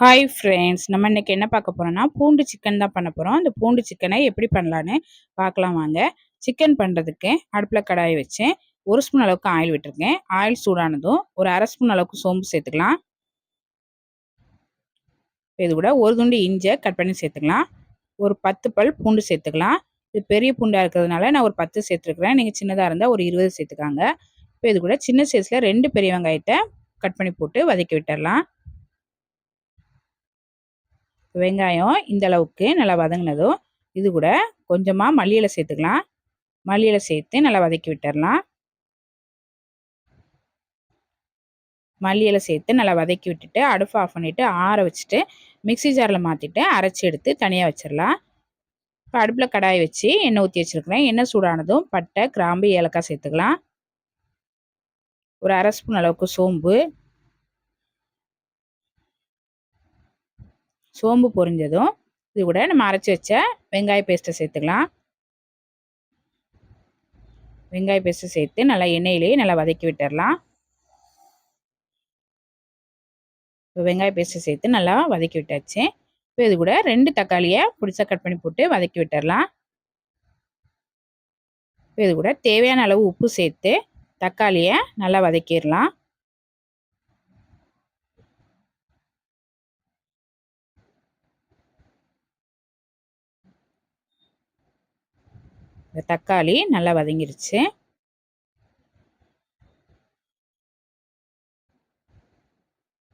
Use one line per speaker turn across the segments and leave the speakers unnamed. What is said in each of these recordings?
Hi friends நம்ம இன்றைக்கி என்ன பார்க்க போகிறோம்னா பூண்டு சிக்கன் தான் பண்ண போகிறோம் அந்த பூண்டு சிக்கனை எப்படி பண்ணலான்னு பார்க்கலாம் வாங்க. சிக்கன் பண்ணுறதுக்கு அடுப்பில் கடாயை வச்சேன். ஒரு ஸ்பூன் அளவுக்கு ஆயில் விட்டுருக்கேன். ஆயில் சூடானதும் ஒரு அரை ஸ்பூன் அளவுக்கு சோம்பு சேர்த்துக்கலாம். இது கூட ஒரு துண்டு இஞ்சை கட் பண்ணி சேர்த்துக்கலாம். ஒரு பத்து பல் பூண்டு சேர்த்துக்கலாம். இது பெரிய பூண்டாக இருக்கிறதுனால நான் ஒரு பத்து சேர்த்துருக்குறேன். நீங்கள் சின்னதாக இருந்தால் ஒரு இருபது சேர்த்துக்காங்க. இப்போ இது கூட சின்ன சைஸில் ரெண்டு பெரிய வெங்காயத்தை கட் பண்ணி போட்டு வதக்கி விட்டுடலாம் வெங்காயம் இந்த அளவுக்கு நல்லா வதங்கினதும் இது கூட கொஞ்சமாக மல்லியில் சேர்த்துக்கலாம். மல்லியில் சேர்த்து நல்லா வதக்கி விட்டுடலாம் மல்லியில் சேர்த்து நல்லா வதக்கி விட்டுட்டு அடுப்பு ஆஃப் பண்ணிவிட்டு ஆற வச்சுட்டு மிக்சி ஜாரில் மாற்றிட்டு அரைச்சி எடுத்து தனியாக வச்சிடலாம் இப்போ அடுப்பில் கடாய் வச்சு எண்ணெய் ஊற்றி வச்சுருக்கிறேன். எண்ணெய் சூடானதும் பட்டை கிராம்பு ஏலக்காய் சேர்த்துக்கலாம். ஒரு அரை ஸ்பூன் அளவுக்கு சோம்பு. சோம்பு பொரிஞ்சதும் இது கூட நம்ம அரைச்சி வச்ச வெங்காய பேஸ்ட்டை சேர்த்துக்கலாம். வெங்காய பேஸ்ட்டு சேர்த்து நல்லா எண்ணெயிலேயே நல்லா வதக்கி விட்டுடலாம் இப்போ வெங்காய பேஸ்ட்டு சேர்த்து நல்லா வதக்கி விட்டாச்சு. இப்போ இது கூட ரெண்டு தக்காளியை பிடிச்சா கட் பண்ணி போட்டு வதக்கி விட்டுடலாம் இப்போ இது கூட தேவையான அளவு உப்பு சேர்த்து தக்காளியை நல்லா வதக்கிடலாம். இந்த தக்காளி நல்லா வதங்கிருச்சு.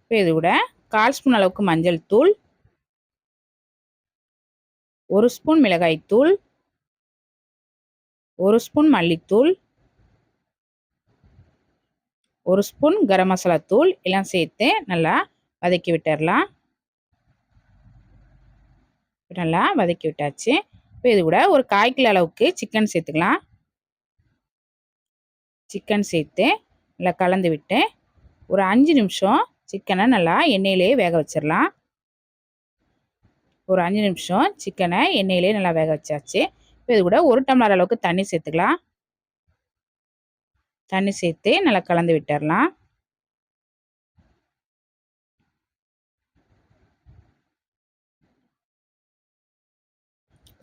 இப்போ இது கூட கால் ஸ்பூன் அளவுக்கு மஞ்சள் தூள். ஒரு ஸ்பூன் மிளகாய் தூள். ஒரு ஸ்பூன் மல்லித்தூள். ஒரு ஸ்பூன் கரம் மசாலா தூள் எல்லாம் சேர்த்து நல்லா வதக்கி விட்டுடலாம் நல்லா வதக்கி விட்டாச்சு. இப்போ இது கூட ஒரு காய் கிலோ அளவுக்கு சிக்கன் சேர்த்துக்கலாம். சிக்கன் சேர்த்து நல்லா கலந்து விட்டு ஒரு அஞ்சு நிமிஷம் சிக்கனை நல்லா எண்ணெயிலே வேக வச்சிடலாம். ஒரு அஞ்சு நிமிஷம் சிக்கனை எண்ணெயிலே நல்லா வேக வச்சாச்சு. இப்போ இது கூட ஒரு டம்ளர் அளவுக்கு தண்ணி சேர்த்துக்கலாம். தண்ணி சேர்த்து நல்லா கலந்து விட்டுடலாம்.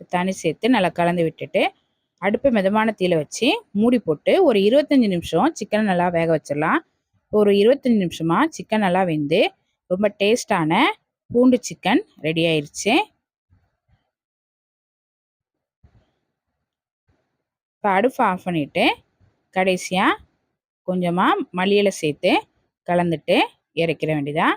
தண்ணி சேர்த்து நல்லா கலந்து விட்டுட்டு அடுப்பை மிதமான தீயில் வச்சு மூடி போட்டு ஒரு இருபத்தஞ்சி நிமிஷம் சிக்கனை நல்லா வேக வச்சிடலாம். ஒரு இருபத்தஞ்சி நிமிஷமாக சிக்கன் நல்லா வெந்து ரொம்ப டேஸ்டான பூண்டு சிக்கன் ரெடி ஆயிடுச்சு இப்போ அடுப்பு ஆஃப் பண்ணிவிட்டு கடைசியாக கொஞ்சமாக மல்லியில் சேர்த்து கலந்துட்டு இறக்கிற வேண்டியதான்